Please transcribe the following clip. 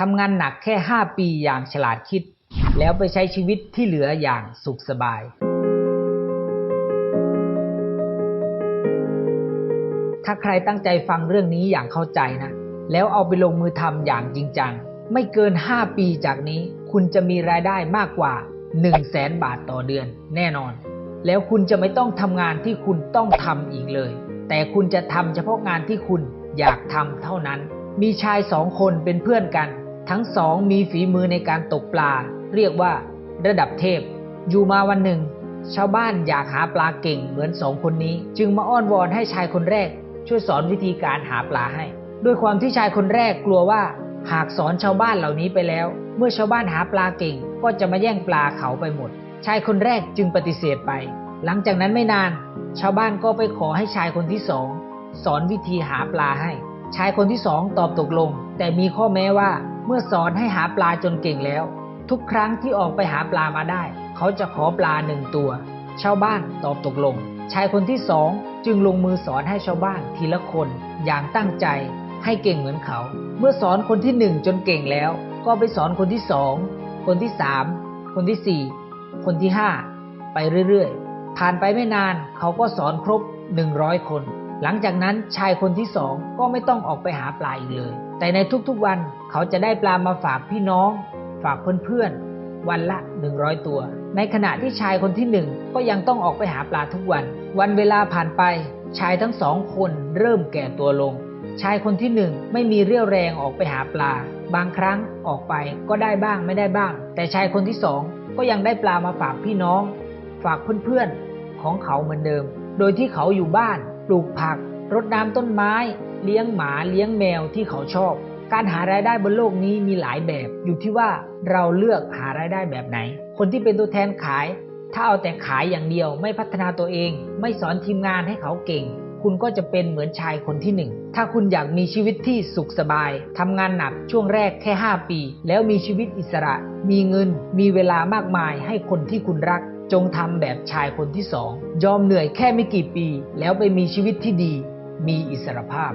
ทำงานหนักแค่ 5 ปีอย่างฉลาดคิด แล้วไปใช้ชีวิตที่เหลืออย่างสุขสบาย ถ้าใครตั้งใจฟังเรื่องนี้อย่างเข้าใจนะ แล้วเอาไปลงมือทำอย่างจริงจัง ไม่เกิน 5 ปีจากนี้ คุณจะมีรายได้มากกว่า 1 0 0 0 0แสนบาทต่อเดือนแน่นอน แล้วคุณจะไม่ต้องทำงานที่คุณต้องทำอีกเลย แต่คุณจะทำเฉพาะงานที่คุณอยากทำเท่านั้นมีชายสองคนเป็นเพื่อนกัน ทั้งสองมีฝีมือในการตกปลา เรียกว่า ระดับเทพ อยู่มาวันหนึ่ง ชาวบ้านอยากหาปลาเก่งเหมือนสองคนนี้ จึงมาอ้อนวอนให้ชายคนแรก ช่วยสอนวิธีการหาปลาให้ ด้วยความที่ชายคนแรกกลัวว่า หากสอนชาวบ้านเหล่านี้ไปแล้ว เมื่อชาวบ้านหาปลาเก่ง ก็จะมาแย่งปลาเขาไปหมด ชายคนแรกจึงปฏิเสธไป หลังจากนั้นไม่นาน ชาวบ้านก็ไปขอให้ชายคนที่สองสอนวิธีหาปลาให้ ชายคนที่สองตอบตกลง แต่มีข้อแม้ว่า เมื่อสอนให้หาปลาจนเก่งแล้ว ทุกครั้งที่ออกไปหาปลามาได้ เขาจะขอปลาหนึ่งตัว ชาวบ้านตอบตกลง ชายคนที่สองจึงลงมือสอนให้ชาวบ้านทีละคนอย่างตั้งใจให้เก่งเหมือนเขา เมื่อสอนคนที่หนึ่งจนเก่งแล้ว ก็ไปสอนคนที่สองคนที่สามคนที่สี่คนที่ห้าไปเรื่อยๆ ผ่านไปไม่นานเขาก็สอนครบ100คน หลังจากนั้นชายคนที่สองก็ไม่ต้องออกไปหาปลาอีกเลย แต่ในทุกๆวันเขาจะได้ปลามาฝากพี่น้อง ฝากเพื่อนๆวันละ 100 ตัว ในขณะที่ชายคนที่หนึ่งก็ยังต้องออกไปหาปลาทุกวัน วันเวลาผ่านไป ชายทั้งสองคนเริ่มแก่ตัวลง ชายคนที่หนึ่งไม่มีเรี่ยวแรงออกไปหาปลา บางครั้งออกไปก็ได้บ้างไม่ได้บ้าง แต่ชายคนที่สองก็ยังได้ปลามาฝากพี่น้อง ฝากเพื่อนๆของเขาเหมือนเดิม โดยที่เขาอยู่บ้าน ปลูกผัก รดน้ำต้นไม้ เลี้ยงหมาเลี้ยงแมวที่เขาชอบ การหารายได้บนโลกนี้มีหลายแบบ อยู่ที่ว่าเราเลือกหารายได้แบบไหน คนที่เป็นตัวแทนขาย ถ้าเอาแต่ขายอย่างเดียวไม่พัฒนาตัวเอง ไม่สอนทีมงานให้เขาเก่ง คุณก็จะเป็นเหมือนชายคนที่หนึ่งถ้าคุณอยากมีชีวิตที่สุขสบายทำงานหนักช่วงแรกแค่ 5 ปี แล้วมีชีวิตอิสระ มีเงิน มีเวลามากมายให้คนที่คุณรัก จงทำแบบชายคนที่สอง ยอมเหนื่อยแค่ไม่กี่ปี แล้วไปมีชีวิตที่ดี มีอิสรภาพ